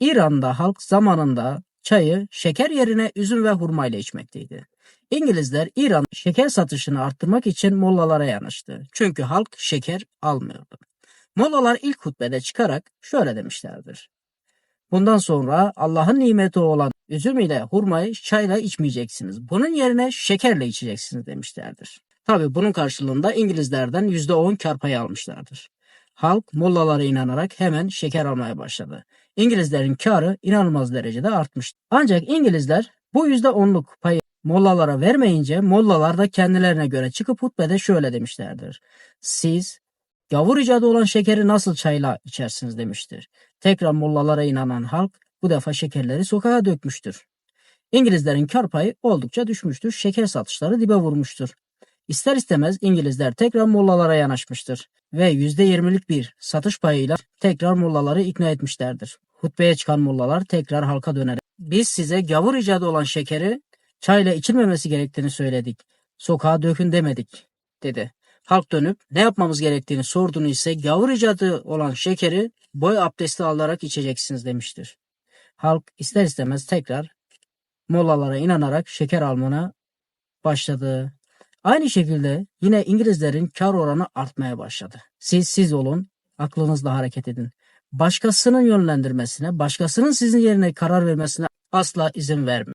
İran'da halk zamanında çayı şeker yerine üzüm ve hurma ile içmekteydi. İngilizler İran şeker satışını arttırmak için mollalara yanaştı. Çünkü halk şeker almıyordu. Mollalar ilk hutbede çıkarak şöyle demişlerdir. Bundan sonra Allah'ın nimeti olan üzüm ile hurmayı çayla içmeyeceksiniz. Bunun yerine şekerle içeceksiniz demişlerdir. Tabi bunun karşılığında İngilizlerden %10 kar payı almışlardır. Halk mollalara inanarak hemen şeker almaya başladı. İngilizlerin karı inanılmaz derecede artmıştı. Ancak İngilizler bu %10'luk payı mollalara vermeyince mollalar da kendilerine göre çıkıp hutbede şöyle demişlerdir. Siz gavur icadı olan şekeri nasıl çayla içersiniz demiştir. Tekrar mollalara inanan halk bu defa şekerleri sokağa dökmüştür. İngilizlerin kar payı oldukça düşmüştür. Şeker satışları dibe vurmuştur. İster istemez İngilizler tekrar mollalara yanaşmıştır ve %20'lik bir satış payıyla tekrar mollaları ikna etmişlerdir. Hutbeye çıkan mollalar tekrar halka dönerek biz size gavur icadı olan şekeri çayla içilmemesi gerektiğini söyledik. Sokağa dökün demedik dedi. Halk dönüp ne yapmamız gerektiğini sorduğunu ise gavur icadı olan şekeri boy abdesti alarak içeceksiniz demiştir. Halk ister istemez tekrar mollalara inanarak şeker almana başladı. Aynı şekilde yine İngilizlerin kar oranı artmaya başladı. Siz siz olun, aklınızla hareket edin. Başkasının yönlendirmesine, başkasının sizin yerine karar vermesine asla izin vermeyin.